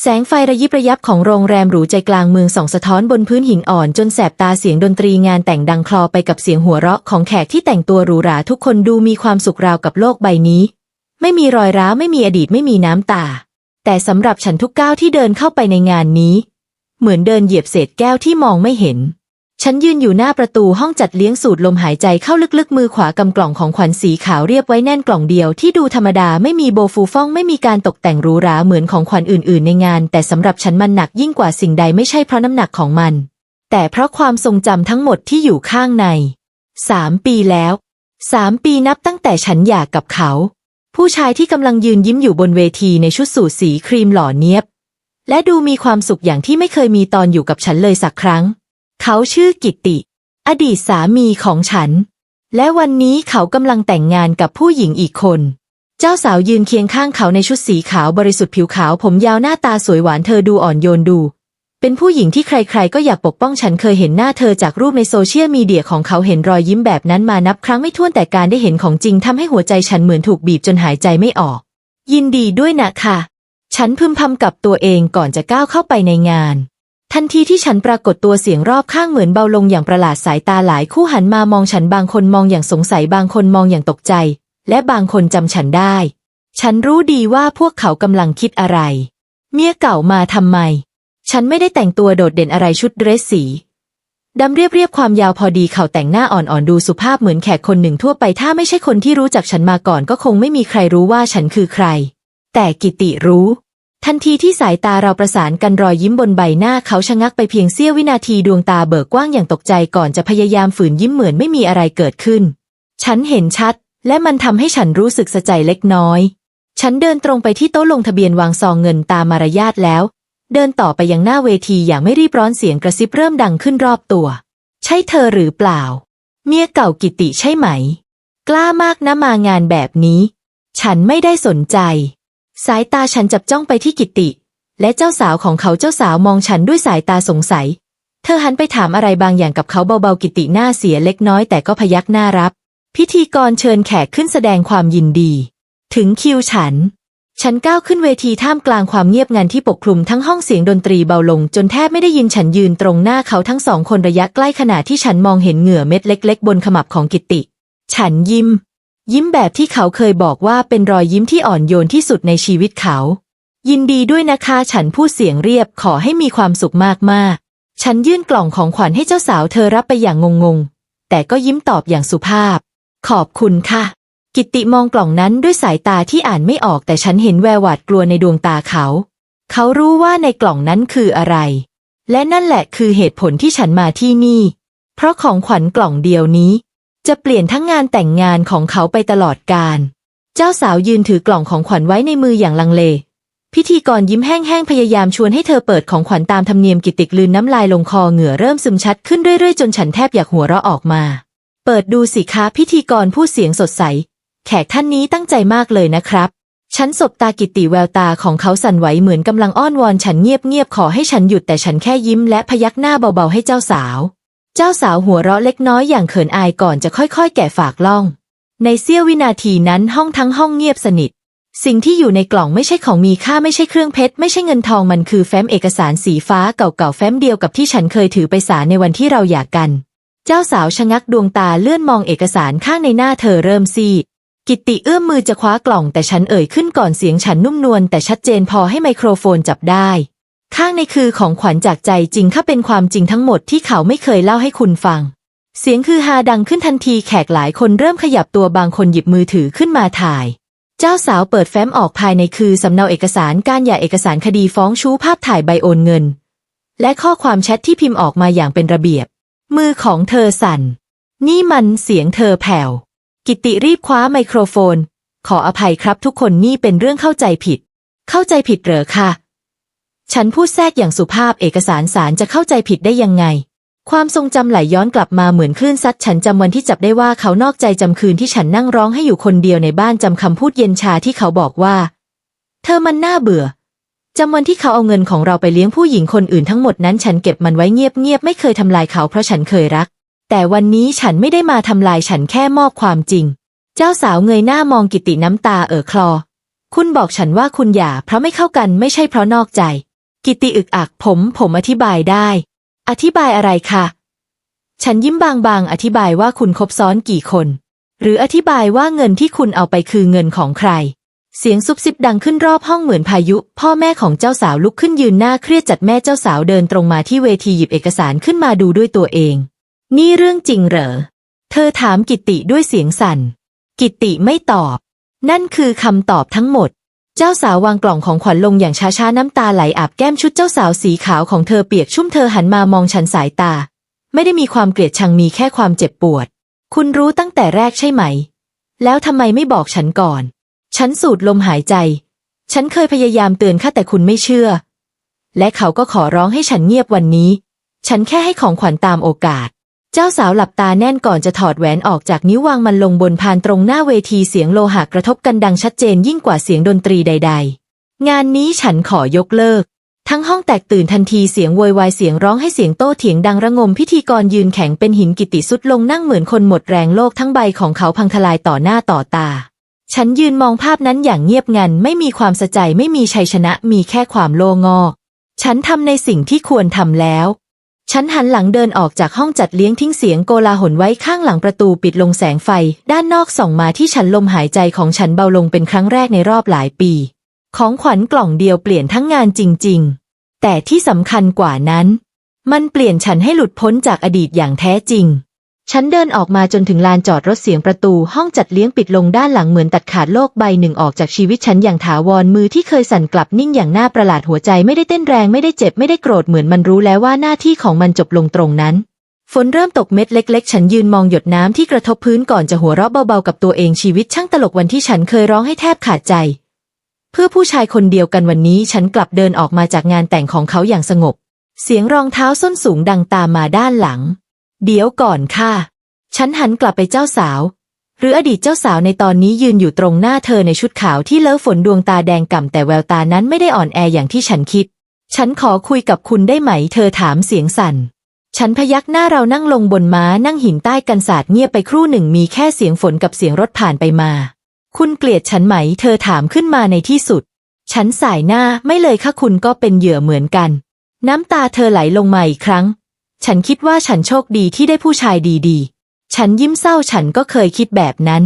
แสงไฟระยิบระยับของโรงแรมหรูใจกลางเมืองส่องสะท้อนบนพื้นหินอ่อนจนแสบตาเสียงดนตรีงานแต่งดังคลอไปกับเสียงหัวเราะของแขกที่แต่งตัวหรูหราทุกคนดูมีความสุขราวกับโลกใบนี้ ไม่มีรอยร้าวไม่มีอดีตไม่มีน้ำตา แต่สำหรับฉันทุกก้าวที่เดินเข้าไปในงานนี้ เหมือนเดินเหยียบเศษแก้วที่มองไม่เห็น ฉันยืนอยู่หน้าประตูห้องจัดเลี้ยงสูดลมหายใจเข้าลึกๆ มือขวากำกล่องของขวัญสีขาวเรียบไว้แน่นกล่องเดียวที่ดูธรรมดาไม่มีโบฟูฟ่องไม่มีการตกแต่งหรูหราเหมือนของขวัญอื่น ๆ ในงาน แต่สำหรับฉันมันหนักยิ่งกว่าสิ่งใดไม่ใช่เพราะน้ำหนักของมัน แต่เพราะความทรงจำทั้งหมดที่อยู่ข้างในสามปีแล้วสามปีนับตั้งแต่ฉันหย่ากับเขา ผู้ชายที่กำลังยืนยิ้มอยู่บนเวทีในชุดสูทสีครีมหล่อเนียบ และดูมีความสุขอย่างที่ไม่เคยมีตอนอยู่กับฉันเลยสักครั้ง เขาชื่อกิตติ อดีตสามีของฉัน และวันนี้เขากำลังแต่งงานกับผู้หญิงอีกคน เจ้าสาวยืนเคียงข้างเขาในชุดสีขาวบริสุทธิ์ผิวขาวผมยาวหน้าตาสวยหวานเธอดูอ่อนโยนดู เป็นผู้หญิงที่ใครๆ ก็อยากปกป้องฉันเคยเห็นหน้าเธอจากรูปในโซเชียลมีเดียของเขาเห็นรอยยิ้มแบบนั้นมานับครั้งไม่ถ้วนแต่การได้เห็นของจริงทำให้หัวใจฉันเหมือนถูกบีบจนหายใจไม่ออก ยินดีด้วยนะค่ะ ฉันพึมพำกับตัวเองก่อนจะก้าวเข้าไปในงาน ทันทีที่ฉันปรากฏตัวเสียงรอบข้างเหมือนเบาลงอย่างประหลาดสายตาหลายคู่หันมามองฉันบางคนมองอย่างสงสัยบางคนมองอย่างตกใจ และบางคนจำฉันได้ ฉันรู้ดีว่าพวกเขากำลังคิดอะไร เมียเก่ามาทำไม ฉันไม่ได้แต่งตัวโดดเด่นอะไรชุดเดรสสีดำเรียบเรียบความยาวพอดีเขาแต่งหน้าอ่อนๆดูสุภาพเหมือนแขกคนหนึ่งทั่วไปถ้าไม่ใช่คนที่รู้จักฉันมาก่อนก็คงไม่มีใครรู้ว่าฉันคือใคร แต่กิติรู้ ทันทีที่สายตาเราประสานกันรอยยิ้มบนใบหน้าเขาชะงักไปเพียงเสี้ยววินาทีดวงตาเบิกกว้างอย่างตกใจก่อนจะพยายามฝืนยิ้มเหมือนไม่มีอะไรเกิดขึ้น ฉันเห็นชัด และมันทำให้ฉันรู้สึกสะใจเล็กน้อย ฉันเดินตรงไปที่โต๊ะลงทะเบียนวางซองเงินตามมารยาทแล้ว เดินต่อไปยังหน้าเวทีอย่างไม่รีบร้อนเสียงกระซิบเริ่มดังขึ้นรอบตัว ใช่เธอหรือเปล่า เมียเก่ากิติใช่ไหม กล้ามากนะมางานแบบนี้ ฉันไม่ได้สนใจ สายตาฉันจับจ้องไปที่กิติ และเจ้าสาวของเขาเจ้าสาวมองฉันด้วยสายตาสงสัย เธอหันไปถามอะไรบางอย่างกับเขาเบาๆกิติหน้าเสียเล็กน้อยแต่ก็พยักหน้ารับ พิธีกรเชิญแขกขึ้นแสดงความยินดี ถึงคิวฉัน ฉันก้าวขึ้นเวทีท่ามกลางความเงียบงันที่ปกคลุมทั้งห้องเสียงดนตรีเบาลง จนแทบไม่ได้ยินฉันยืนตรงหน้าเขาทั้งสองคนระยะใกล้ขณะที่ฉันมองเห็นเหงื่อเม็ดเล็ก ๆ บนขมับของกิติ ฉันยิ้ม ยิ้มแบบที่เขาเคยบอกว่าเป็นรอยยิ้มที่อ่อนโยนที่สุดในชีวิตเขา ยินดีด้วยนะคะฉันพูดเสียงเรียบขอให้มีความสุขมากๆ ฉันยื่นกล่องของขวัญให้เจ้าสาวเธอรับไปอย่างงงๆ แต่ก็ยิ้มตอบอย่างสุภาพ ขอบคุณค่ะ กิตติมองกล่องนั้นด้วยสายตาที่อ่านไม่ออกแต่ฉันเห็นแววหวาดกลัวในดวงตาเขา เขารู้ว่าในกล่องนั้นคืออะไร และนั่นแหละคือเหตุผลที่ฉันมาที่นี่ เพราะของขวัญกล่องเดียวนี้ จะเปลี่ยนทั้งงานแต่งงานของเขาไปตลอดกาลเจ้าสาวยืนถือกล่องของขวัญไว้ในมืออย่างลังเล พิธีกรยิ้มแห้งๆพยายามชวนให้เธอเปิดของขวัญตามธรรมเนียมกิตติกลืนน้ำลายลงคอเหงื่อเริ่มซึมชัดขึ้นเรื่อยๆ จนฉันแทบอยากหัวเราะออกมา เปิดดูสิคะพิธีกรพูดเสียงสดใส แขกท่านนี้ตั้งใจมากเลยนะครับ ฉันสบตากิติแววตาของเขาสั่นไหวเหมือนกำลังอ้อนวอนฉันเงียบๆขอให้ฉันหยุดแต่ฉันแค่ยิ้มและพยักหน้าเบาๆให้เจ้าสาว เจ้าสาวหัวเราะเล็กน้อยอย่างเขินอายก่อนจะค่อยๆ แกะฝากล่อง ในเสี้ยววินาทีนั้นห้องทั้งห้องเงียบสนิท สิ่งที่อยู่ในกล่องไม่ใช่ของมีค่าไม่ใช่เครื่องเพชรไม่ใช่เงินทองมันคือแฟ้มเอกสารสีฟ้าเก่าๆแฟ้มเดียวกับที่ฉันเคยถือไปศาลในวันที่เราหย่ากกัน เจ้าสาวชะงักดวงตาเลื่อนมองเอกสารข้างในหน้าเธอเริ่มซีดกิตติเอื้อมมือจะคว้ากล่องแต่ฉันเอ่ยขึ้นก่อนเสียงฉันนุ่มนวลแต่ชัดเจนพอให้ไมโครโฟนจับได้ ข้างในคือของขวัญจากใจจริงถ้าเป็นความจริงทั้งหมดที่เขาไม่เคยเล่าให้คุณฟัง เสียงคือฮาดังขึ้นทันทีแขกหลายคนเริ่มขยับตัวบางคนหยิบมือถือขึ้นมาถ่าย เจ้าสาวเปิดแฟ้มออกภายในคือสำเนาเอกสารการหย่าเอกสารคดีฟ้องชู้ภาพถ่ายใบโอนเงิน และข้อความแชทที่พิมพ์ออกมาอย่างเป็นระเบียบ มือของเธอสั่น นี่มันเสียงเธอแผ่ว กิติรีบคว้าไมโครโฟน ขออภัยครับทุกคนนี่เป็นเรื่องเข้าใจผิด เข้าใจผิดเหรอคะ ฉันพูดแทรกอย่างสุภาพเอกสารสารจะเข้าใจผิดได้ยังไง ความทรงจำไหลย้อนกลับมาเหมือนคลื่นซัดฉันจำวันที่จับได้ว่าเขานอกใจจำคืนที่ฉันนั่งร้องให้อยู่คนเดียวในบ้านจำคำพูดเย็นชาที่เขาบอกว่า เธอมันน่าเบื่อจำวันที่เขาเอาเงินของเราไปเลี้ยงผู้หญิงคนอื่นทั้งหมดนั้นฉันเก็บมันไว้เงียบๆไม่เคยทำลายเขาเพราะฉันเคยรัก แต่วันนี้ฉันไม่ได้มาทำลายฉันแค่มอบความจริง เจ้าสาวเงยหน้ามองกิติน้ำตาเอ่อคลอ คุณบอกฉันว่าคุณหย่าเพราะไม่เข้ากันไม่ใช่เพราะนอกใจ กิติอึกอักผมผมอธิบายได้ อธิบายอะไรคะ ฉันยิ้มบางๆ อธิบายว่าคุณคบซ้อนกี่คน หรืออธิบายว่าเงินที่คุณเอาไปคือเงินของใคร เสียงซุบซิบดังขึ้นรอบห้องเหมือนพายุ พ่อแม่ของเจ้าสาวลุกขึ้นยืนหน้าเครียดจัดแม่เจ้าสาวเดินตรงมาที่เวทีหยิบเอกสารขึ้นมาดูด้วยตัวเอง นี่เรื่องจริงเหรอ เธอถามกิติด้วยเสียงสั่น กิติไม่ตอบ นั่นคือคำตอบทั้งหมด เจ้าสาววางกล่องของขวัญลงอย่างช้าๆน้ำตาไหลอาบแก้มชุดเจ้าสาวสีขาวของเธอเปียกชุ่มเธอหันมามองฉันสายตา ไม่ได้มีความเกลียดชังมีแค่ความเจ็บปวด คุณรู้ตั้งแต่แรกใช่ไหม แล้วทำไมไม่บอกฉันก่อน ฉันสูดลมหายใจ ฉันเคยพยายามเตือนข้าแต่คุณไม่เชื่อ และเขาก็ขอร้องให้ฉันเงียบวันนี้ ฉันแค่ให้ของขวัญตามโอกาส เจ้าสาวหลับตาแน่นก่อนจะถอดแหวนออกจากนิ้ววางมันลงบนพานตรงหน้าเวทีเสียงโลหะกระทบกันดังชัดเจนยิ่งกว่าเสียงดนตรีใด ๆ งานนี้ฉันขอยกเลิก ทั้งห้องแตกตื่นทันทีเสียงโวยวายเสียงร้องให้เสียงโต้เถียงดังระงมพิธีกรยืนแข็งเป็นหินกิติสุดลงนั่งเหมือนคนหมดแรงโลกทั้งใบของเขาพังทลายต่อหน้าต่อตา ฉันยืนมองภาพนั้นอย่างเงียบงันไม่มีความสะใจไม่มีชัยชนะมีแค่ความโลงอ ฉันทำในสิ่งที่ควรทำแล้ว ฉันหันหลังเดินออกจากห้องจัดเลี้ยงทิ้งเสียงโกลาหลไว้ข้างหลังประตูปิดลงแสงไฟ ด้านนอกส่องมาที่ฉันลมหายใจของฉันเบาลงเป็นครั้งแรกในรอบหลายปี ของขวัญกล่องเดียวเปลี่ยนทั้งงานจริง ๆ แต่ที่สำคัญกว่านั้น มันเปลี่ยนฉันให้หลุดพ้นจากอดีตอย่างแท้จริง ฉันเดินออกมาจนถึงลานจอดรถเสียงประตูห้องจัดเลี้ยงปิดลงด้านหลังเหมือนตัดขาดโลกใบหนึ่งออกจากชีวิตฉันอย่างถาวรมือที่เคยสั่นกลับนิ่งอย่างน่าประหลาดหัวใจไม่ได้เต้นแรงไม่ได้เจ็บไม่ได้โกรธเหมือนมันรู้แล้วว่าหน้าที่ของมันจบลงตรงนั้น ฝนเริ่มตกเม็ดเล็ก ๆ ฉันยืนมองหยดน้ำที่กระทบพื้นก่อนจะหัวเราะเบาๆกับตัวเองชีวิตช่างตลกวันที่ฉันเคยร้องให้แทบขาดใจ เพื่อผู้ชายคนเดียวกันวันนี้ฉันกลับเดินออกมาจากงานแต่งของเขาอย่างสงบ เสียงรองเท้าส้นสูงดังตามมาด้านหลัง เดี๋ยวก่อนค่ะ ฉันหันกลับไปเจ้าสาว หรืออดีตเจ้าสาวในตอนนี้ยืนอยู่ตรงหน้าเธอในชุดขาวที่เลอะฝนดวงตาแดงก่ำแต่แววตานั้นไม่ได้อ่อนแออย่างที่ฉันคิด ฉันขอคุยกับคุณได้ไหม เธอถามเสียงสั่น ฉันพยักหน้าเรานั่งลงบนม้านั่งหินใต้กันศาสตร์เงียบไปครู่หนึ่งมีแค่เสียงฝนกับเสียงรถผ่านไปมา คุณเกลียดฉันไหม เธอถามขึ้นมาในที่สุด ฉันสายหน้าไม่เลยค่ะคุณก็เป็นเหยื่อเหมือนกัน น้ำตาเธอไหลลงมาอีกครั้ง ฉันคิดว่าฉันโชคดีที่ได้ผู้ชายดีๆ ฉันยิ้มเศร้าฉันก็เคยคิดแบบนั้น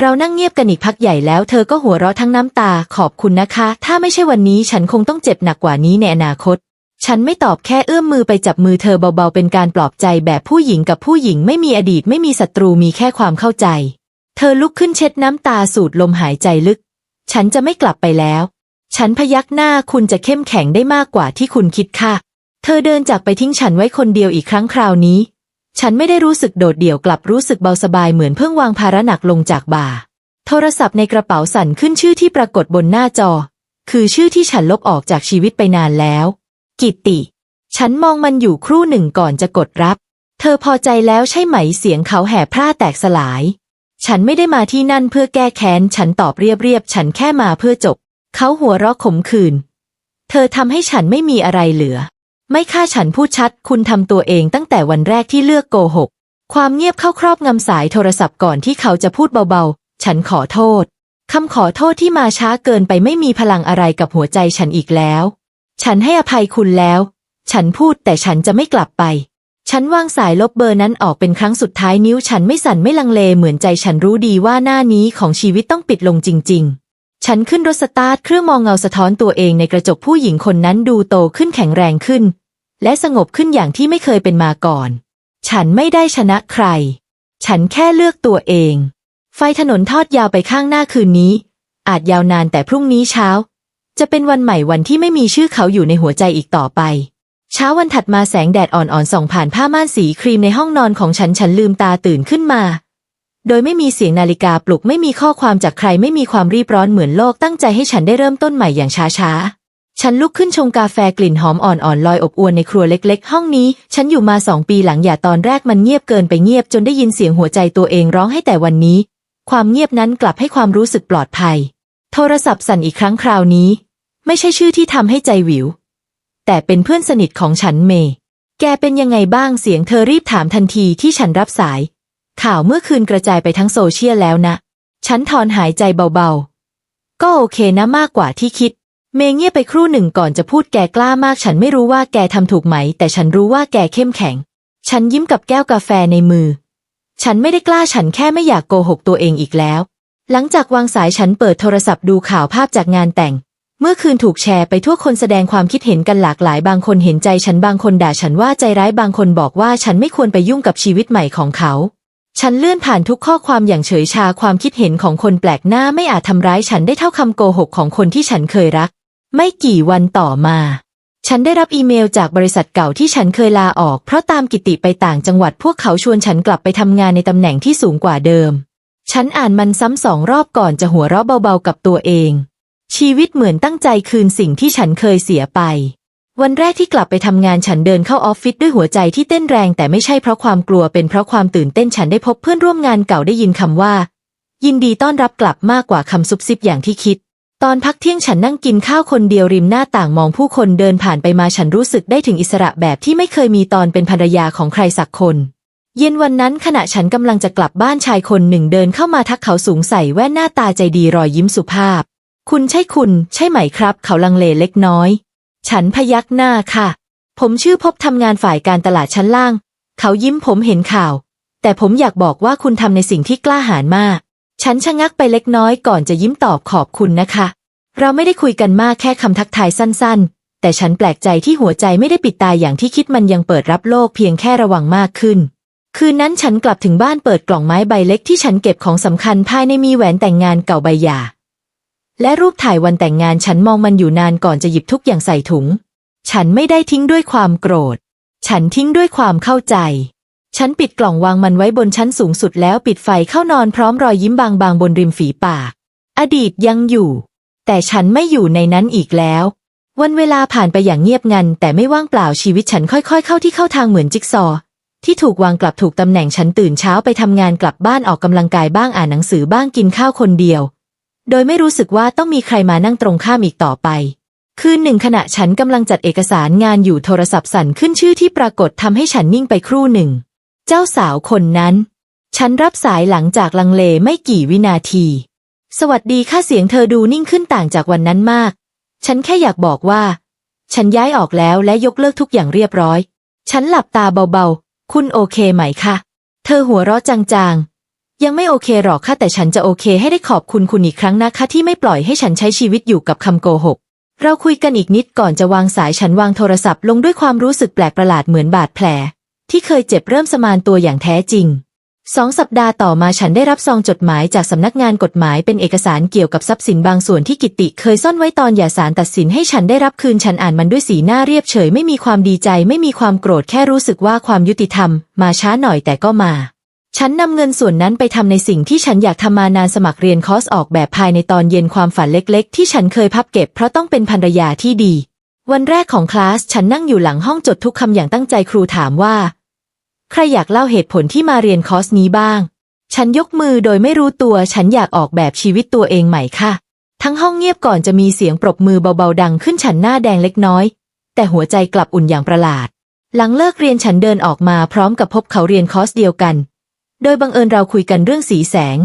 เรานั่งเงียบกันอีกพักใหญ่แล้วเธอก็หัวเราะทั้งน้ำตาขอบคุณนะคะ ถ้าไม่ใช่วันนี้ฉันคงต้องเจ็บหนักกว่านี้ในอนาคต ฉันไม่ตอบแค่เอื้อมมือไปจับมือเธอเบาๆ เป็นการปลอบใจแบบผู้หญิงกับผู้หญิงไม่มีอดีตไม่มีศัตรูมีแค่ความเข้าใจ เธอลุกขึ้นเช็ดน้ำตาสูดลมหายใจลึก ฉันจะไม่กลับไปแล้ว ฉันพยักหน้าคุณจะเข้มแข็งได้มากกว่าที่คุณคิดค่ะ เธอเดินจากไปทิ้งฉันไว้คนเดียวอีกครั้งคราวนี้ ฉันไม่ได้รู้สึกโดดเดี่ยวกลับรู้สึกเบาสบายเหมือนเพิ่งวางภาระหนักลงจากบ่า โทรศัพท์ในกระเป๋าสั่นขึ้นชื่อที่ปรากฏบนหน้าจอ คือชื่อที่ฉันลบออกจากชีวิตไปนานแล้ว กิตติฉันมองมันอยู่ครู่หนึ่งก่อนจะกดรับ เธอพอใจแล้วใช่ไหมเสียงเขาแห่พร่าแตกสลาย ฉันไม่ได้มาที่นั่นเพื่อแก้แค้น ฉันตอบเรียบๆฉันแค่มาเพื่อจบ เขาหัวเราะขมขื่นเธอทำให้ฉันไม่มีอะไรเหลือ ไม่ฆ่าฉันพูดชัด คุณทำตัวเองตั้งแต่วันแรกที่เลือกโกหก ความเงียบเข้าครอบงำสายโทรศัพท์ก่อนที่เขาจะพูดเบาๆ ฉันขอโทษ คำขอโทษที่มาช้าเกินไปไม่มีพลังอะไรกับหัวใจฉันอีกแล้ว ฉันให้อภัยคุณแล้ว ฉันพูดแต่ฉันจะไม่กลับไป ฉันวางสายลบเบอร์นั้นออกเป็นครั้งสุดท้ายนิ้วฉันไม่สั่นไม่ลังเลเหมือนใจฉันรู้ดีว่าหน้านี้ของชีวิตต้องปิดลงจริง ๆ ฉันขึ้นรถสตาร์ทเครื่องมองเงาสะท้อนตัวเองในกระจกผู้หญิงคนนั้นดูโตขึ้นแข็งแรงขึ้น และสงบขึ้นอย่างที่ไม่เคยเป็นมาก่อน ฉันไม่ได้ชนะใคร ฉันแค่เลือกตัวเอง ไฟถนนทอดยาวไปข้างหน้าคืนนี้ อาจยาวนานแต่พรุ่งนี้เช้า จะเป็นวันใหม่วันที่ไม่มีชื่อเขาอยู่ในหัวใจอีกต่อไป เช้าวันถัดมาแสงแดดอ่อนๆส่องผ่านผ้าม่านสีครีมในห้องนอนของฉันฉันลืมตาตื่นขึ้นมา โดยไม่มีเสียงนาฬิกาปลุกไม่มีข้อความจากใครไม่มีความรีบร้อนเหมือนโลกตั้งใจให้ฉันได้เริ่มต้นใหม่อย่างช้าๆ ฉันลุกขึ้นชงกาแฟกลิ่นหอมอ่อนๆลอยอบอวนในครัวเล็กๆ ห้องนี้ ฉันอยู่มาสองปีหลังอย่าตอนแรกมันเงียบเกินไปเงียบจนได้ยินเสียงหัวใจตัวเองร้องให้แต่วันนี้ ความเงียบนั้นกลับให้ความรู้สึกปลอดภัย โทรศัพท์สั่นอีกครั้งคราวนี้ ไม่ใช่ชื่อที่ทำให้ใจหวิว แต่เป็นเพื่อนสนิทของฉันเมย์แกเป็นยังไงบ้างเสียงเธอรีบถามทันทีที่ฉันรับสาย ข่าวเมื่อคืนกระจายไปทั้งโซเชียลแล้วนะ ฉันถอนหายใจเบาๆ ก็โอเคนะมากกว่าที่คิด เมย์เงียบไปครู่หนึ่งก่อนจะพูดแกกล้ามาก ฉันไม่รู้ว่าแกทำถูกไหม แต่ฉันรู้ว่าแกเข้มแข็ง ฉันยิ้มกับแก้วกาแฟในมือ ฉันไม่ได้กล้าฉันแค่ไม่อยากโกหกตัวเองอีกแล้ว หลังจากวางสายฉันเปิดโทรศัพท์ดูข่าวภาพจากงานแต่ง เมื่อคืนถูกแชร์ไปทั่วคนแสดงความคิดเห็นกันหลากหลาย บางคนเห็นใจฉันบางคนด่าฉันว่าใจร้ายบางคนบอกว่าฉันไม่ควรไปยุ่งกับชีวิตใหม่ของเขา ฉันเลื่อนผ่านทุกข้อความอย่างเฉยชาความคิดเห็นของคนแปลกหน้าไม่อาจทำร้ายฉันได้เท่าคำโกหกของคนที่ฉันเคยรัก ไม่กี่วันต่อมา ฉันได้รับอีเมลจากบริษัทเก่าที่ฉันเคยลาออก เพราะตามกิติไปต่างจังหวัดพวกเขาชวนฉันกลับไปทำงานในตำแหน่งที่สูงกว่าเดิม ฉันอ่านมันซ้ำสองรอบก่อนจะหัวเราะเบาๆกับตัวเอง ชีวิตเหมือนตั้งใจคืนสิ่งที่ฉันเคยเสียไป วันแรกที่กลับไปทำงานฉันเดินเข้าออฟฟิศด้วยหัวใจที่เต้นแรงแต่ไม่ใช่เพราะความกลัวเป็นเพราะความตื่นเต้นฉันได้พบเพื่อนร่วมงานเก่าได้ยินคำว่า ยินดีต้อนรับกลับมากกว่าคำซุบซิบอย่างที่คิด ตอนพักเที่ยงฉันนั่งกินข้าวคนเดียวริมหน้าต่างมองผู้คนเดินผ่านไปมาฉันรู้สึกได้ถึงอิสระแบบที่ไม่เคยมีตอนเป็นภรรยาของใครสักคน เย็นวันนั้นขณะฉันกำลังจะกลับบ้านชายคนหนึ่งเดินเข้ามาทักเขาสูงใส่แว่นหน้าตาใจดีรอยยิ้มสุภาพ คุณใช่คุณ ใช่ไหมครับ เขาลังเลเล็กน้อย ฉันพยักหน้าค่ะ ผมชื่อพบทำงานฝ่ายการตลาดชั้นล่าง เขายิ้มผมเห็นข่าว แต่ผมอยากบอกว่าคุณทำในสิ่งที่กล้าหาญมาก ฉันชะงักไปเล็กน้อยก่อนจะยิ้มตอบขอบคุณนะคะ เราไม่ได้คุยกันมากแค่คำทักทายสั้น ๆ แต่ฉันแปลกใจที่หัวใจไม่ได้ปิดตายอย่างที่คิดมันยังเปิดรับโลกเพียงแค่ระวังมากขึ้น คืนนั้นฉันกลับถึงบ้านเปิดกล่องไม้ใบเล็กที่ฉันเก็บของสำคัญภายในมีแหวนแต่งงานเก่าใบหย่า และรูปถ่ายวันแต่งงานฉันมองมันอยู่นานก่อนจะหยิบทุกอย่างใส่ถุง ฉันไม่ได้ทิ้งด้วยความโกรธ ฉันทิ้งด้วยความเข้าใจ ฉันปิดกล่องวางมันไว้บนชั้นสูงสุดแล้วปิดไฟเข้านอนพร้อมรอยยิ้มบางๆบนริมฝีปาก อดีตยังอยู่ แต่ฉันไม่อยู่ในนั้นอีกแล้ว วันเวลาผ่านไปอย่างเงียบงัน แต่ไม่ว่างเปล่าชีวิตฉันค่อยๆ เข้าที่เข้าทางเหมือนจิ๊กซอว์ที่ถูกวางกลับถูกตำแหน่งฉันตื่นเช้าไปทำงานกลับบ้านออกกำลังกายบ้างอ่านหนังสือบ้างกินข้าวคนเดียว โดยไม่รู้สึกว่าต้องมีใครมานั่งตรงข้ามอีกต่อไป คืนหนึ่งขณะฉันกำลังจัดเอกสารงานอยู่โทรศัพท์สั่นขึ้นชื่อที่ปรากฏทำให้ฉันนิ่งไปครู่หนึ่ง เจ้าสาวคนนั้น ฉันรับสายหลังจากลังเลไม่กี่วินาที สวัสดีค่ะเสียงเธอดูนิ่งขึ้นต่างจากวันนั้นมาก ฉันแค่อยากบอกว่า ฉันย้ายออกแล้วและยกเลิกทุกอย่างเรียบร้อย ฉันหลับตาเบาๆ คุณโอเคไหมคะ เธอหัวเราะจางๆ ยังไม่โอเคหรอกค่ะแต่ฉันจะโอเคให้ได้ขอบคุณคุณอีกครั้งนะคะที่ไม่ปล่อยให้ฉันใช้ชีวิตอยู่กับคำโกหก เราคุยกันอีกนิดก่อนจะวางสายฉันวางโทรศัพท์ลงด้วยความรู้สึกแปลกประหลาดเหมือนบาดแผล ที่เคยเจ็บเริ่มสมานตัวอย่างแท้จริงสองสัปดาห์ต่อมาฉันได้รับซองจดหมายจากสำนักงานกฎหมายเป็นเอกสารเกี่ยวกับทรัพย์สินบางส่วนที่กิติเคยซ่อนไว้ตอนหย่าสารตัดสินให้ฉันได้รับคืนฉันอ่านมันด้วยสีหน้าเรียบเฉยไม่มีความดีใจไม่มีความโกรธแค่รู้สึกว่าความยุติธรรม มาช้าหน่อยแต่ก็มา ฉันนำเงินส่วนนั้นไปทำในสิ่งที่ฉันอยากทำมานานสมัครเรียนคอร์สออกแบบภายในตอนเย็นความฝันเล็ก ๆ ที่ฉันเคยพับเก็บเพราะต้องเป็นภรรยาที่ดี วันแรกของคลาสฉันนั่งอยู่หลังห้องจดทุกคำอย่างตั้งใจครูถามว่า ใครอยากเล่าเหตุผลที่มาเรียนคอร์สนี้บ้าง ฉันยกมือโดยไม่รู้ตัวฉันอยากออกแบบชีวิตตัวเองใหม่ค่ะ ทั้งห้องเงียบก่อนจะมีเสียงปรบมือเบาๆดังขึ้นฉันหน้าแดงเล็กน้อย แต่หัวใจกลับอุ่นอย่างประหลาด หลังเลิกเรียนฉันเดินออกมาพร้อมกับพบเขาเรียนคอร์สเดียวกัน โดยบังเอิญเราคุยกันเรื่องสีแสง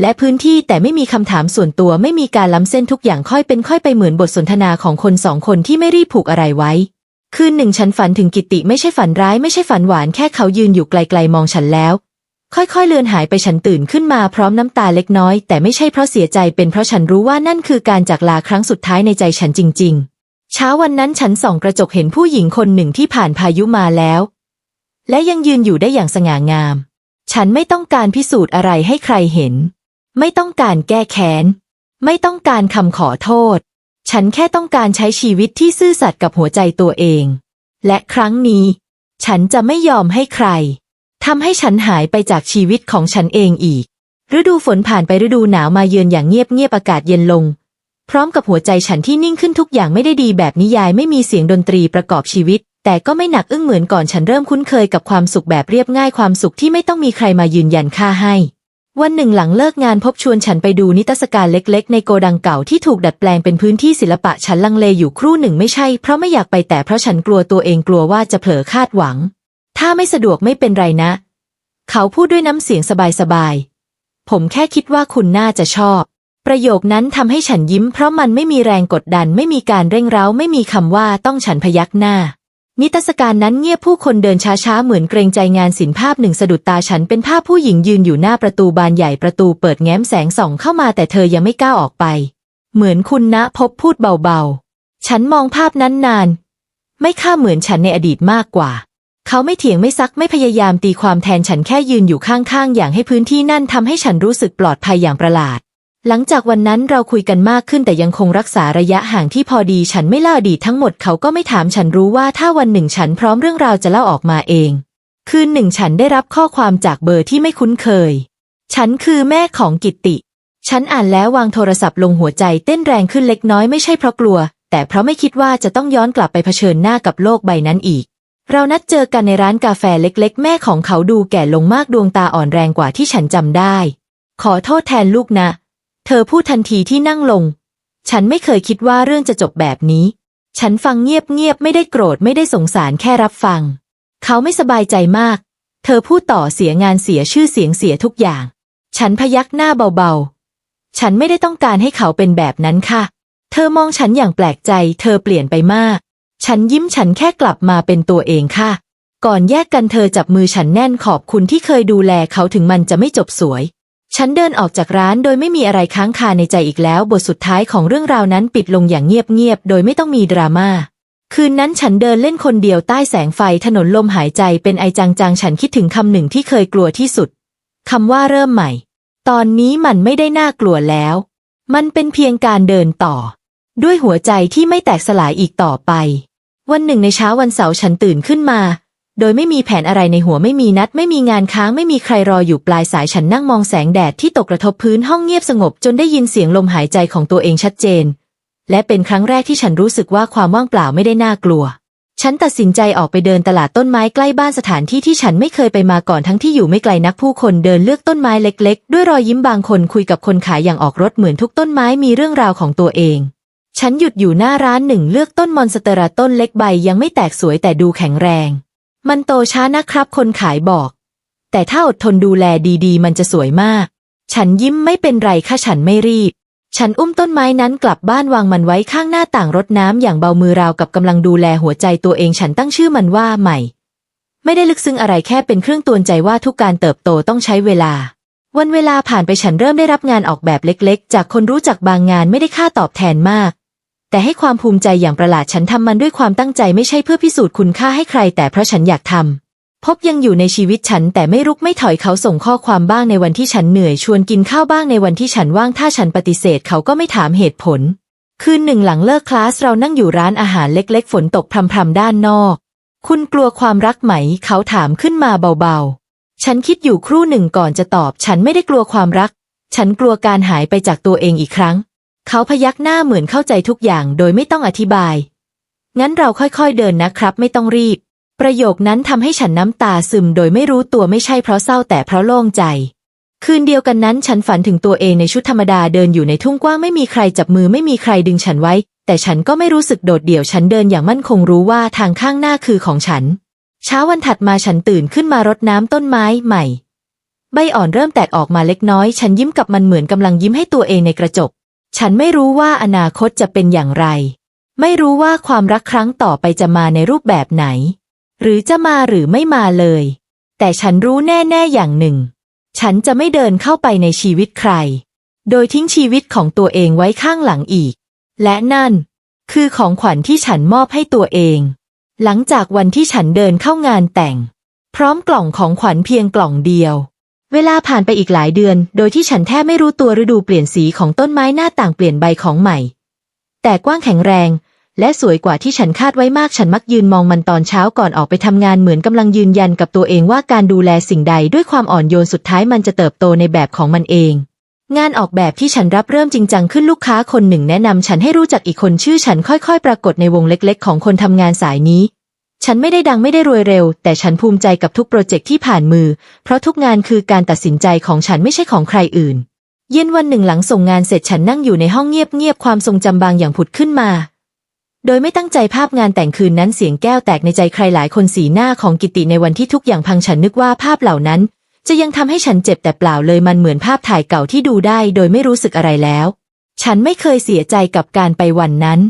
และพื้นที่แต่ไม่มีคำถามส่วนตัวไม่มีการล้ำเส้นทุกอย่างค่อยเป็นค่อยไปเหมือนบทสนทนาของคนสองคนที่ไม่รีบผูกอะไรไว้ คืนหนึ่งฉันฝันถึงกิติไม่ใช่ฝันร้ายไม่ใช่ฝันหวานแค่เขายืนอยู่ไกลๆมองฉันแล้ว ค่อยๆเลือนหายไปฉันตื่นขึ้นมาพร้อมน้ำตาเล็กน้อย แต่ไม่ใช่เพราะเสียใจเป็นเพราะฉันรู้ว่านั่นคือการจากลาครั้งสุดท้ายในใจฉันจริง ๆ เช้าวันนั้นฉันส่องกระจกเห็นผู้หญิงคนหนึ่งที่ผ่านพายุมาแล้ว และยังยืนอยู่ได้อย่างสง่างาม ฉันไม่ต้องการพิสูจน์อะไรให้ใครเห็น ไม่ต้องการแก้แค้น ไม่ต้องการคำขอโทษ ฉันแค่ต้องการใช้ชีวิตที่ซื่อสัตย์กับหัวใจตัวเอง และครั้งนี้ ฉันจะไม่ยอมให้ใครทำให้ฉันหายไปจากชีวิตของฉันเองอีก ฤดูฝนผ่านไปฤดูหนาวมาเยือนอย่างเงียบเงียบอากาศเย็นลง พร้อมกับหัวใจฉันที่นิ่งขึ้นทุกอย่างไม่ได้ดีแบบนิยายไม่มีเสียงดนตรีประกอบชีวิต แต่ก็ไม่หนักอึ้งเหมือนก่อนฉันเริ่มคุ้นเคยกับความสุขแบบเรียบง่ายความสุขที่ไม่ต้องมีใครมายืนยันค่าให้ วันหนึ่งหลังเลิกงานพบชวนฉันไปดูนิทรรศการเล็ก ๆ ในโกดังเก่าที่ถูกดัดแปลงเป็นพื้นที่ศิลปะฉันลังเลอยู่ครู่หนึ่งไม่ใช่เพราะไม่อยากไปแต่เพราะฉันกลัวตัวเองกลัวว่าจะเผลอคาดหวัง ถ้าไม่สะดวกไม่เป็นไรนะ เขาพูดด้วยน้ำเสียงสบายๆผมแค่คิดว่าคุณน่าจะชอบประโยคนั้นทำให้ฉันยิ้มเพราะมันไม่มีแรงกดดันไม่มีการเร่งเร้าไม่มีคำว่าต้องฉันพยักหน้า นิทรรศการนั้นเงียบผู้คนเดินช้าๆ เหมือนเกรงใจงานศิลป์ภาพหนึ่งสะดุดตาฉันเป็นภาพผู้หญิงยืนอยู่หน้าประตูบานใหญ่ประตูเปิดแง้มแสงส่องเข้ามาแต่เธอยังไม่กล้าออกไป เหมือนคุณณพบพูดเบาๆ ฉันมองภาพนั้นนาน ไม่ค่าเหมือนฉันในอดีตมากกว่า เขาไม่เถียงไม่ซักไม่พยายามตีความแทนฉันแค่ยืนอยู่ข้างๆ อย่างให้พื้นที่นั่นทำให้ฉันรู้สึกปลอดภัยอย่างประหลาด หลังจากวันนั้นเราคุยกันมากขึ้นแต่ยังคงรักษาระยะห่างที่พอดีฉันไม่เล่าอดีตทั้งหมดเขาก็ไม่ถามฉันรู้ว่าถ้าวันหนึ่งฉันพร้อมเรื่องราวจะเล่าออกมาเอง คืนหนึ่งฉันได้รับข้อความจากเบอร์ที่ไม่คุ้นเคย ฉันคือแม่ของกิตติ ฉันอ่านแล้ววางโทรศัพท์ลงหัวใจเต้นแรงขึ้นเล็กน้อยไม่ใช่เพราะกลัว แต่เพราะไม่คิดว่าจะต้องย้อนกลับไปเผชิญหน้ากับโลกใบนั้นอีก เรานัดเจอกันในร้านกาแฟเล็ก ๆ แม่ของเขาดูแก่ลงมากดวงตาอ่อนแรงกว่าที่ฉันจำได้ ขอโทษแทนลูกนะ เธอพูดทันทีที่นั่งลง ฉันไม่เคยคิดว่าเรื่องจะจบแบบนี้ ฉันฟังเงียบๆไม่ได้โกรธไม่ได้สงสารแค่รับฟัง เขาไม่สบายใจมาก เธอพูดต่อเสียงานเสียชื่อเสียงเสียทุกอย่าง ฉันพยักหน้าเบาๆ ฉันไม่ได้ต้องการให้เขาเป็นแบบนั้นค่ะ เธอมองฉันอย่างแปลกใจ เธอเปลี่ยนไปมาก ฉันยิ้มฉันแค่กลับมาเป็นตัวเองค่ะ ก่อนแยกกันเธอจับมือฉันแน่นขอบคุณที่เคยดูแลเขาถึงมันจะไม่จบสวย ฉันเดินออกจากร้านโดยไม่มีอะไรค้างคาในใจอีกแล้ว บทสุดท้ายของเรื่องราวนั้นปิดลงอย่างเงียบๆ โดยไม่ต้องมีดราม่า คืนนั้นฉันเดินเล่นคนเดียวใต้แสงไฟถนนลมหายใจเป็นไอจางๆ ฉันคิดถึงคำหนึ่งที่เคยกลัวที่สุด คำว่าเริ่มใหม่ ตอนนี้มันไม่ได้น่ากลัวแล้ว มันเป็นเพียงการเดินต่อ ด้วยหัวใจที่ไม่แตกสลายอีกต่อไป วันหนึ่งในเช้าวันเสาร์ฉันตื่นขึ้นมา โดยไม่มีแผนอะไรในหัวไม่มีนัด ไม่มีงานค้างไม่มีใครรออยู่ปลายสายฉันนั่งมองแสงแดดที่ตกกระทบพื้นห้องเงียบสงบจนได้ยินเสียงลมหายใจของตัวเองชัดเจน และเป็นครั้งแรกที่ฉันรู้สึกว่าความว่างเปล่าไม่ได้น่ากลัว ฉันตัดสินใจออกไปเดินตลาดต้นไม้ใกล้บ้านสถานที่ที่ฉันไม่เคยไปมาก่อนทั้งที่อยู่ไม่ไกลนักผู้คนเดินเลือกต้นไม้เล็ก ๆ ด้วยรอยยิ้มบางคนคุยกับคนขายอย่างออกรถเหมือนทุกต้นไม้มีเรื่องราวของตัวเองฉันหยุดอยู่หน้าร้านหนึ่งเลือกต้นมอนสเตอราต้นเล็กใบยังไม่แตกสวยแต่ดูแข็งแรง มันโตช้านะครับคนขายบอก แต่ถ้าอดทนดูแลดีๆ มันจะสวยมาก ฉันยิ้มไม่เป็นไรค่ะฉันไม่รีบ ฉันอุ้มต้นไม้นั้นกลับบ้านวางมันไว้ข้างหน้าต่างรดน้ำอย่างเบามือราวกับกำลังดูแลหัวใจตัวเองฉันตั้งชื่อมันว่าใหม่ ไม่ได้ลึกซึ้งอะไรแค่เป็นเครื่องตือนใจว่าทุกการเติบโตต้องใช้เวลาวันเวลาผ่านไปฉันเริ่มได้รับงานออกแบบเล็กๆ จากคนรู้จักบางงานไม่ได้ค่าตอบแทนมาก แต่ให้ความภูมิใจอย่างประหลาดฉันทำมันด้วยความตั้งใจไม่ใช่เพื่อพิสูจน์คุณค่าให้ใคร แต่เพราะฉันอยากทำพบยังอยู่ในชีวิตฉัน แต่ไม่รุกไม่ถอยเขาส่งข้อความบ้างในวันที่ฉันเหนื่อยชวนกินข้าวบ้างในวันที่ฉันว่างถ้าฉันปฏิเสธเขาก็ไม่ถามเหตุผล คืนหนึ่งหลังเลิกคลาสเรานั่งอยู่ร้านอาหารเล็ก ๆ ฝนตกพรำๆด้านนอก คุณกลัวความรักไหม เขาถามขึ้นมาเบาๆ ฉันคิดอยู่ครู่หนึ่งก่อนจะตอบ ฉันไม่ได้กลัวความรัก ฉันกลัวการหายไปจากตัวเองอีกครั้ง เขาพยักหน้าเหมือนเข้าใจทุกอย่างโดยไม่ต้องอธิบาย งั้นเราค่อยๆเดินนะครับ ไม่ต้องรีบ ประโยคนั้นทำให้ฉันน้ำตาซึมโดยไม่รู้ตัวไม่ใช่เพราะเศร้าแต่เพราะโล่งใจ คืนเดียวกันนั้นฉันฝันถึงตัวเองในชุดธรรมดาเดินอยู่ในทุ่งกว้างไม่มีใครจับมือไม่มีใครดึงฉันไว้ แต่ฉันก็ไม่รู้สึกโดดเดี่ยวฉันเดินอย่างมั่นคงรู้ว่าทางข้างหน้าคือของฉัน เช้าวันถัดมาฉันตื่นขึ้นมารดน้ำต้นไม้ใหม่ ใบอ่อนเริ่มแตกออกมาเล็กน้อย ฉันยิ้มกับมันเหมือนกำลังยิ้มให้ตัวเองในกระจก ฉันไม่รู้ว่าอนาคตจะเป็นอย่างไร ไม่รู้ว่าความรักครั้งต่อไปจะมาในรูปแบบไหน หรือจะมาหรือไม่มาเลย แต่ฉันรู้แน่ ๆ อย่างหนึ่ง ฉันจะไม่เดินเข้าไปในชีวิตใคร โดยทิ้งชีวิตของตัวเองไว้ข้างหลังอีก และนั่น คือของขวัญที่ฉันมอบให้ตัวเอง หลังจากวันที่ฉันเดินเข้างานแต่ง พร้อมกล่องของขวัญเพียงกล่องเดียว เวลาผ่านไปอีกหลายเดือน โดยที่ฉันแทบไม่รู้ตัวฤดูเปลี่ยนสีของต้นไม้หน้าต่างเปลี่ยนใบของใหม่ แต่กว้างแข็งแรง และสวยกว่าที่ฉันคาดไว้มากฉันมักยืนมองมันตอนเช้าก่อนออกไปทำงานเหมือนกำลังยืนยันกับตัวเองว่าการดูแลสิ่งใดด้วยความอ่อนโยนสุดท้ายมันจะเติบโตในแบบของมันเอง งานออกแบบที่ฉันรับเริ่มจริงจังขึ้นลูกค้าคนหนึ่งแนะนำฉันให้รู้จักอีกคนชื่อฉันค่อย ๆ ปรากฏในวงเล็ก ๆ ของคนทำงานสายนี้ ฉันไม่ได้ดังไม่ได้รวยเร็ว แต่ฉันภูมิใจกับทุกโปรเจกต์ที่ผ่านมือ เพราะทุกงานคือการตัดสินใจของฉันไม่ใช่ของใครอื่น เย็นวันหนึ่งหลังส่งงานเสร็จฉันนั่งอยู่ในห้องเงียบๆความทรงจำบางอย่างผุดขึ้นมา โดยไม่ตั้งใจภาพงานแต่งคืนนั้นเสียงแก้วแตกในใจใครหลายคนสีหน้าของกิติในวันที่ทุกอย่างพังฉันนึกว่าภาพเหล่านั้น จะยังทำให้ฉันเจ็บแต่เปล่าเลยมันเหมือนภาพถ่ายเก่าที่ดูได้ โดยไม่รู้สึกอะไรแล้ว ฉันไม่เคยเสียใจกับการไปวันนั้น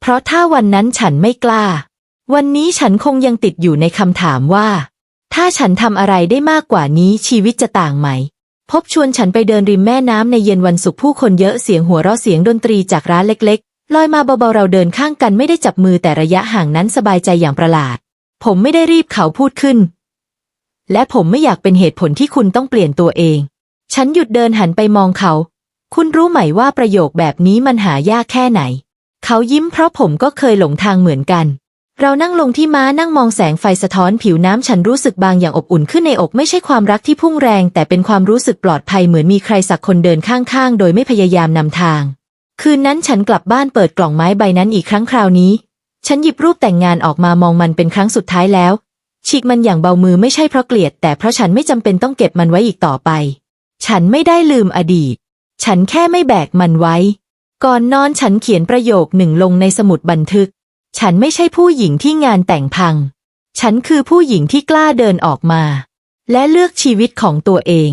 เพราะถ้าวันนั้นฉันไม่กล้า วันนี้ฉันคงยังติดอยู่ในคำถามว่า ถ้าฉันทำอะไรได้มากกว่านี้ชีวิตจะต่างไหม พบชวนฉันไปเดินริมแม่น้ำในเย็นวันศุกร์ผู้คนเยอะเสียงหัวเราะเสียงดนตรีจากร้านเล็กๆ ลอยมาเบาๆเราเดินข้างกันไม่ได้จับมือแต่ระยะห่างนั้นสบายใจอย่างประหลาด ผมไม่ได้รีบเขาพูดขึ้น และผมไม่อยากเป็นเหตุผลที่คุณต้องเปลี่ยนตัวเอง ฉันหยุดเดินหันไปมองเขา คุณรู้ไหมว่าประโยคแบบนี้มันหายากแค่ไหน เขายิ้มเพราะผมก็เคยหลงทางเหมือนกัน เรานั่งลงที่ม้านั่งมองแสงไฟสะท้อนผิวน้ำฉันรู้สึกบางอย่างอบอุ่นขึ้นในอกไม่ใช่ความรักที่พุ่งแรง แต่เป็นความรู้สึกปลอดภัยเหมือนมีใครสักคนเดินข้างๆ โดยไม่พยายามนำทาง คืนนั้นฉันกลับบ้านเปิดกล่องไม้ใบนั้นอีกครั้งคราวนี้ ฉันหยิบรูปแต่งงานออกมามองมันเป็นครั้งสุดท้ายแล้ว ฉีกมันอย่างเบามือไม่ใช่เพราะเกลียด แต่เพราะฉันไม่จำเป็นต้องเก็บมันไว้อีกต่อไป ฉันไม่ได้ลืมอดีต ฉันแค่ไม่แบกมันไว้ ก่อนนอนฉันเขียนประโยคหนึ่งลงในสมุดบันทึก ฉันไม่ใช่ผู้หญิงที่งานแต่งพัง ฉันคือผู้หญิงที่กล้าเดินออกมา และเลือกชีวิตของตัวเอง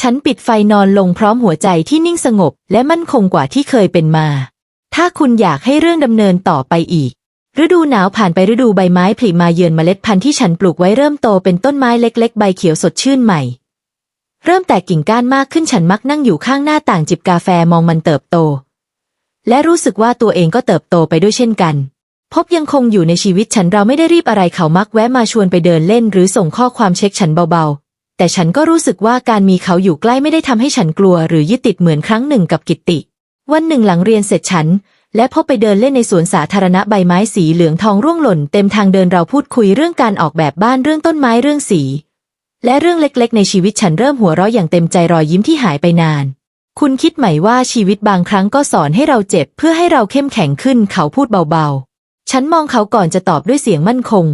ฉันปิดไฟนอนลงพร้อมหัวใจที่นิ่งสงบ และมั่นคงกว่าที่เคยเป็นมา ถ้าคุณอยากให้เรื่องดำเนินต่อไปอีก ฤดูหนาวผ่านไปฤดูใบไม้ผลิมาเยือนเมล็ดพันธุ์ที่ฉันปลูกไว้เริ่มโตเป็นต้นไม้เล็ก ๆ ใบเขียวสดชื่นใหม่ เริ่มแตกกิ่งก้านมากขึ้นฉันมักนั่งอยู่ข้างหน้าต่างจิบกาแฟมองมันเติบโต และรู้สึกว่าตัวเองก็เติบโตไปด้วยเช่นกัน พบยังคงอยู่ในชีวิตฉันเราไม่ได้รีบอะไรเขามักแวะมาชวนไปเดินเล่น หรือส่งข้อความเช็คฉันเบาๆ แต่ฉันก็รู้สึกว่าการมีเขาอยู่ใกล้ไม่ได้ทำให้ฉันกลัว หรือยึดติดเหมือนครั้งหนึ่งกับกิตติ วันหนึ่งหลังเรียนเสร็จฉัน และพบไปเดินเล่นในสวนสาธารณะใบไม้สีเหลืองทองร่วงหล่น เต็มทางเดินเราพูดคุยเรื่องการออกแบบบ้านเรื่องต้นไม้เรื่องสี และเรื่องเล็กๆ ในชีวิตฉันเริ่มหัวเราะอย่างเต็มใจรอยยิ้มที่หายไปนานคุณคิดไหมว่าชีวิตบางครั้งก็สอนให้เราเจ็บ เพื่อให้เราเข้มแข็งขึ้นเขาพูดเบาๆ ฉันมองเขาก่อนจะตอบด้วยเสียงมั่นคง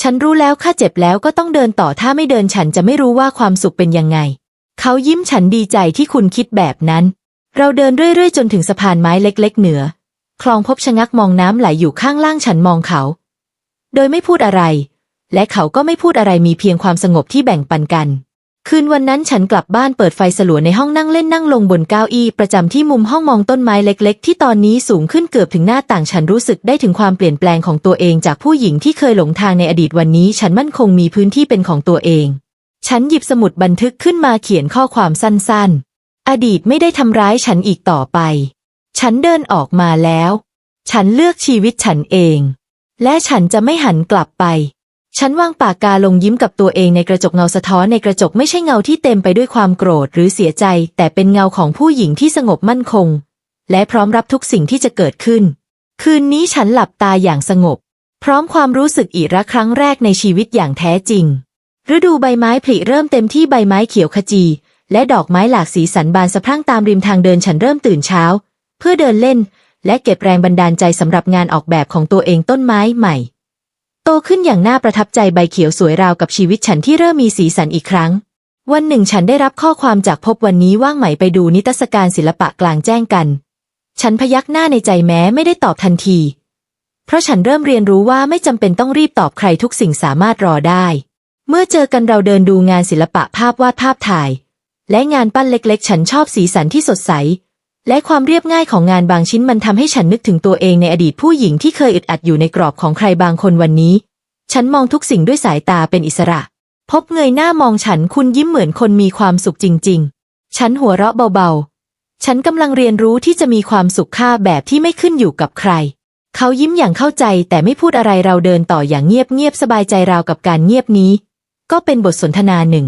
ฉันรู้แล้วข้าเจ็บแล้วก็ต้องเดินต่อถ้าไม่เดินฉันจะไม่รู้ว่าความสุขเป็นยังไง เขายิ้มฉันดีใจที่คุณคิดแบบนั้น เราเดินเรื่อยๆ จนถึงสะพานไม้เล็ก ๆ เหนือ คลองพบชะงักมองน้ำไหลอยู่ข้างล่างฉันมองเขา โดยไม่พูดอะไร และเขาก็ไม่พูดอะไรมีเพียงความสงบที่แบ่งปันกัน คืนวันนั้นฉันกลับบ้านเปิดไฟสลัวในห้องนั่งเล่นนั่งลงบนเก้าอี้ประจำที่มุมห้องมองต้นไม้เล็ก ๆ ที่ตอนนี้สูงขึ้นเกือบถึงหน้าต่างฉันรู้สึกได้ถึงความเปลี่ยนแปลงของตัวเองจากผู้หญิงที่เคยหลงทางในอดีตวันนี้ ฉันมั่นคงมีพื้นที่เป็นของตัวเอง ฉันหยิบสมุดบันทึกขึ้นมาเขียนข้อความสั้น ๆ อดีตไม่ได้ทำร้ายฉันอีกต่อไป ฉันเดินออกมาแล้ว ฉันเลือกชีวิตฉันเอง และฉันจะไม่หันกลับไป ฉันวางปากกาลงยิ้มกับตัวเองในกระจกเงาสะท้อนในกระจกไม่ใช่เงาที่เต็มไปด้วยความโกรธหรือเสียใจ แต่เป็นเงาของผู้หญิงที่สงบมั่นคง และพร้อมรับทุกสิ่งที่จะเกิดขึ้น คืนนี้ฉันหลับตาอย่างสงบ พร้อมความรู้สึกอีกรักครั้งแรกในชีวิตอย่างแท้จริง ฤดูใบไม้ผลิเริ่มเต็มที่ใบไม้เขียวขจี และดอกไม้หลากสีสันบานสะพรั่งตามริมทางเดินฉันเริ่มตื่นเช้า เพื่อเดินเล่น และเก็บแรงบันดาลใจสำหรับงานออกแบบของตัวเองต้นไม้ใหม่ โตขึ้นอย่างน่าประทับใจใบเขียวสวยราวกับชีวิตฉันที่เริ่มมีสีสันอีกครั้ง วันหนึ่งฉันได้รับข้อความจากพบวันนี้ว่างไหมไปดูนิทรรศการศิลปะกลางแจ้งกัน ฉันพยักหน้าในใจแม้ไม่ได้ตอบทันที เพราะฉันเริ่มเรียนรู้ว่าไม่จำเป็นต้องรีบตอบใครทุกสิ่งสามารถรอได้ เมื่อเจอกันเราเดินดูงานศิลปะภาพวาดภาพถ่าย และงานปั้นเล็กๆ ฉันชอบสีสันที่สดใส และความเรียบง่ายของงานบางชิ้นมันทำให้ฉันนึกถึงตัวเองในอดีตผู้หญิงที่เคยอึดอัดอยู่ในกรอบของใครบางคนวันนี้ ฉันมองทุกสิ่งด้วยสายตาเป็นอิสระ พบเงยหน้ามองฉันคุณยิ้มเหมือนคนมีความสุขจริง ๆ ฉันหัวเราะเบาๆ ฉันกำลังเรียนรู้ที่จะมีความสุขค่าแบบที่ไม่ขึ้นอยู่กับใคร เขายิ้มอย่างเข้าใจแต่ไม่พูดอะไรเราเดินต่ออย่างเงียบๆสบายใจราวกับการเงียบนี้ ก็เป็นบทสนทนาหนึ่ง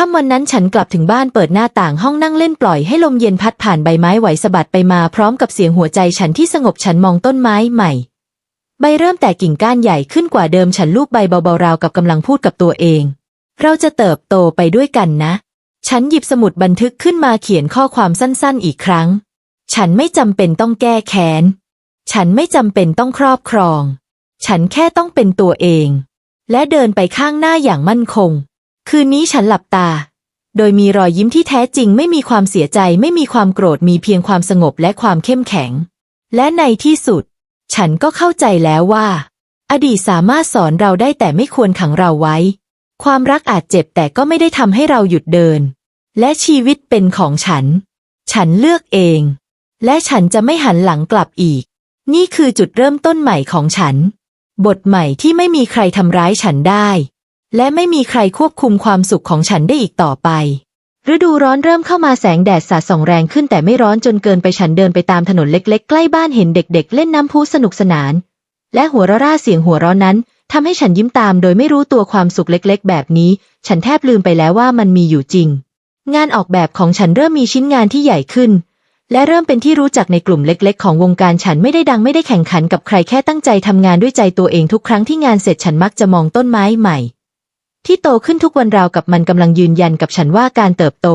ค่ำวันนั้นฉันกลับถึงบ้านเปิดหน้าต่างห้องนั่งเล่นปล่อยให้ลมเย็นพัดผ่านใบไม้ไหวสะบัดไปมาพร้อมกับเสียงหัวใจฉันที่สงบฉันมองต้นไม้ใหม่ ใบเริ่มแตกกิ่งก้านใหญ่ขึ้นกว่าเดิมฉันลูบใบเบาๆราวกับกำลังพูดกับตัวเอง เราจะเติบโตไปด้วยกันนะ ฉันหยิบสมุดบันทึกขึ้นมาเขียนข้อความสั้นๆ อีกครั้ง ฉันไม่จำเป็นต้องแก้แค้น ฉันไม่จำเป็นต้องครอบครอง ฉันแค่ต้องเป็นตัวเอง และเดินไปข้างหน้าอย่างมั่นคง คืนนี้ฉันหลับตา โดยมีรอยยิ้มที่แท้จริงไม่มีความเสียใจไม่มีความโกรธมีเพียงความสงบและความเข้มแข็ง และในที่สุด ฉันก็เข้าใจแล้วว่า อดีตสามารถสอนเราได้แต่ไม่ควรขังเราไว้ ความรักอาจเจ็บแต่ก็ไม่ได้ทำให้เราหยุดเดิน และชีวิตเป็นของฉัน ฉันเลือกเอง และฉันจะไม่หันหลังกลับอีก นี่คือจุดเริ่มต้นใหม่ของฉัน บทใหม่ที่ไม่มีใครทำร้ายฉันได้ และไม่มีใครควบคุมความสุขของฉันได้อีกต่อไป ฤดูร้อนเริ่มเข้ามาแสงแดดสาดส่องแรงขึ้นแต่ไม่ร้อนจนเกินไปฉันเดินไปตามถนนเล็กๆ ใกล้บ้านเห็นเด็กๆ เล่นน้ำพุสนุกสนาน และหัวเราะร่าเสียงหัวเราะนั้นทำให้ฉันยิ้มตามโดยไม่รู้ตัวความสุขเล็กๆ แบบนี้ ฉันแทบลืมไปแล้วว่ามันมีอยู่จริง งานออกแบบของฉันเริ่มมีชิ้นงานที่ใหญ่ขึ้น และเริ่มเป็นที่รู้จักในกลุ่มเล็ก ๆ ของวงการฉันไม่ได้ดังไม่ได้แข่งขันกับใครแค่ตั้งใจทำงานด้วยใจตัวเองทุกครั้งที่งานเสร็จฉันมักจะมองต้นไม้ใหม่ ที่โตขึ้นทุกวันราวกับมันกำลังยืนยันกับฉันว่าการเติบโต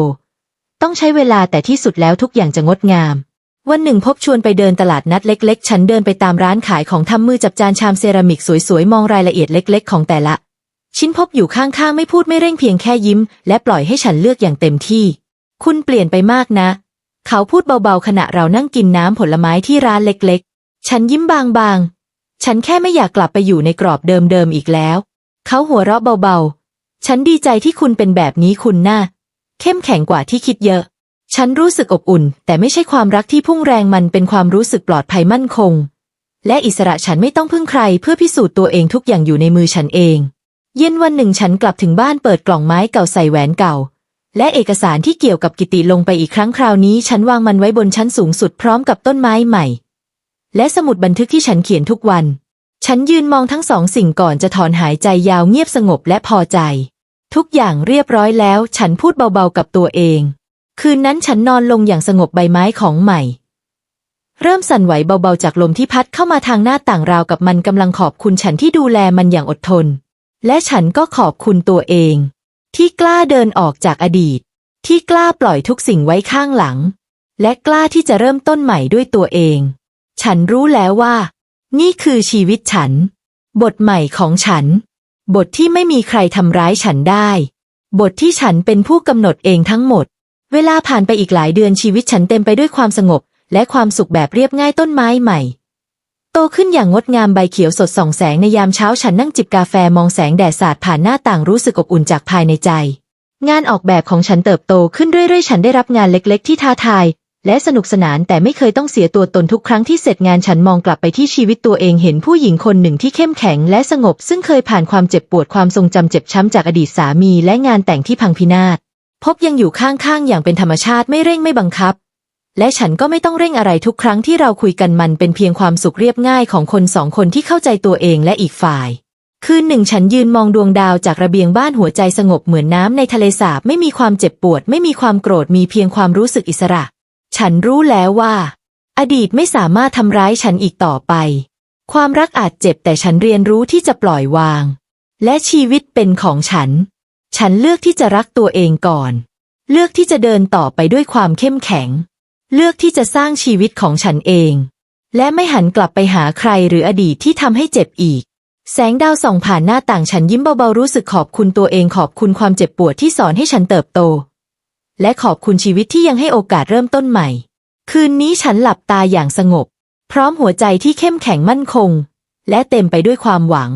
ต้องใช้เวลาแต่ที่สุดแล้วทุกอย่างจะงดงาม วันหนึ่งพบชวนไปเดินตลาดนัดเล็ก ๆ ฉันเดินไปตามร้านขายของทำมือจับจานชามเซรามิกสวย ๆ มองรายละเอียดเล็ก ๆ ของแต่ละ ชิ้นพบอยู่ข้าง ๆ ไม่พูดไม่เร่งเพียงแค่ยิ้ม และปล่อยให้ฉันเลือกอย่างเต็มที่ คุณเปลี่ยนไปมากนะ เขาพูดเบาๆขณะเรานั่งกินน้ำผลไม้ที่ร้านเล็ก ๆ ฉันยิ้มบางๆ ฉันแค่ไม่อยากกลับไปอยู่ในกรอบเดิมๆอีกแล้ว เขาหัวเราะเบาๆ ฉันดีใจที่คุณเป็นแบบนี้คุณน่าเข้มแข็งกว่าที่คิดเยอะ ฉันรู้สึกอบอุ่น แต่ไม่ใช่ความรักที่พุ่งแรงมันเป็นความรู้สึกปลอดภัยมั่นคง และอิสระฉันไม่ต้องพึ่งใครเพื่อพิสูจน์ตัวเองทุกอย่างอยู่ในมือฉันเอง เย็นวันหนึ่งฉันกลับถึงบ้านเปิดกล่องไม้เก่าใส่แหวนเก่า และเอกสารที่เกี่ยวกับกิติลงไปอีกครั้งคราวนี้ ฉันวางมันไว้บนชั้นสูงสุดพร้อมกับต้นไม้ใหม่ และสมุดบันทึกที่ฉันเขียนทุกวัน ฉันยืนมองทั้งสองสิ่งก่อนจะถอนหายใจยาวเงียบสงบและพอใจ ทุกอย่างเรียบร้อยแล้ว ฉันพูดเบาๆกับตัวเอง คืนนั้นฉันนอนลงอย่างสงบใบไม้ของใหม่ เริ่มสั่นไหวเบาๆจากลมที่พัดเข้ามาทางหน้าต่างราวกับมันกำลังขอบคุณฉันที่ดูแลมันอย่างอดทน และฉันก็ขอบคุณตัวเอง ที่กล้าเดินออกจากอดีต ที่กล้าปล่อยทุกสิ่งไว้ข้างหลัง และกล้าที่จะเริ่มต้นใหม่ด้วยตัวเอง ฉันรู้แล้วว่า นี่คือชีวิตฉัน บทใหม่ของฉัน บทที่ไม่มีใครทำร้ายฉันได้ บทที่ฉันเป็นผู้กำหนดเองทั้งหมด เวลาผ่านไปอีกหลายเดือนชีวิตฉันเต็มไปด้วยความสงบ และความสุขแบบเรียบง่ายต้นไม้ใหม่ โตขึ้นอย่างงดงามใบเขียวสดส่องแสงในยามเช้าฉันนั่งจิบกาแฟมองแสงแดดสาดผ่านหน้าต่างรู้สึกอบอุ่นจากภายในใจ งานออกแบบของฉันเติบโตขึ้นเรื่อยๆ ฉันได้รับงานเล็ก ๆ ที่ท้าทาย และสนุกสนานแต่ไม่เคยต้องเสียตัวตนทุกครั้งที่เสร็จงานฉันมองกลับไปที่ชีวิตตัวเองเห็นผู้หญิงคนหนึ่งที่เข้มแข็งและสงบ ซึ่งเคยผ่านความเจ็บปวดความทรงจำเจ็บช้ำจากอดีตสามีและงานแต่งที่พังพินาศพบยังอยู่ข้างๆ อย่างเป็นธรรมชาติไม่เร่งไม่บังคับ และฉันก็ไม่ต้องเร่งอะไรทุกครั้งที่เราคุยกันมันเป็นเพียงความสุขเรียบง่ายของคนสองคนที่เข้าใจตัวเองและอีกฝ่าย คืนหนึ่งฉันยืนมองดวงดาวจากระเบียงบ้านหัวใจสงบเหมือนน้ำในทะเลสาบไม่มีความเจ็บปวด ไม่มีความโกรธมีเพียงความรู้สึกอิสระ ฉันรู้แล้วว่า อดีตไม่สามารถทำร้ายฉันอีกต่อไป ความรักอาจเจ็บแต่ฉันเรียนรู้ที่จะปล่อยวาง และชีวิตเป็นของฉัน ฉันเลือกที่จะรักตัวเองก่อน เลือกที่จะเดินต่อไปด้วยความเข้มแข็ง เลือกที่จะสร้างชีวิตของฉันเอง และไม่หันกลับไปหาใครหรืออดีตที่ทำให้เจ็บอีก แสงดาวส่องผ่านหน้าต่างฉันยิ้มเบาๆรู้สึกขอบคุณตัวเองขอบคุณความเจ็บปวดที่สอนให้ฉันเติบโต และขอบคุณชีวิตที่ยังให้โอกาสเริ่มต้นใหม่ คืนนี้ฉันหลับตาอย่างสงบ พร้อมหัวใจที่เข้มแข็งมั่นคง และเต็มไปด้วยความหวัง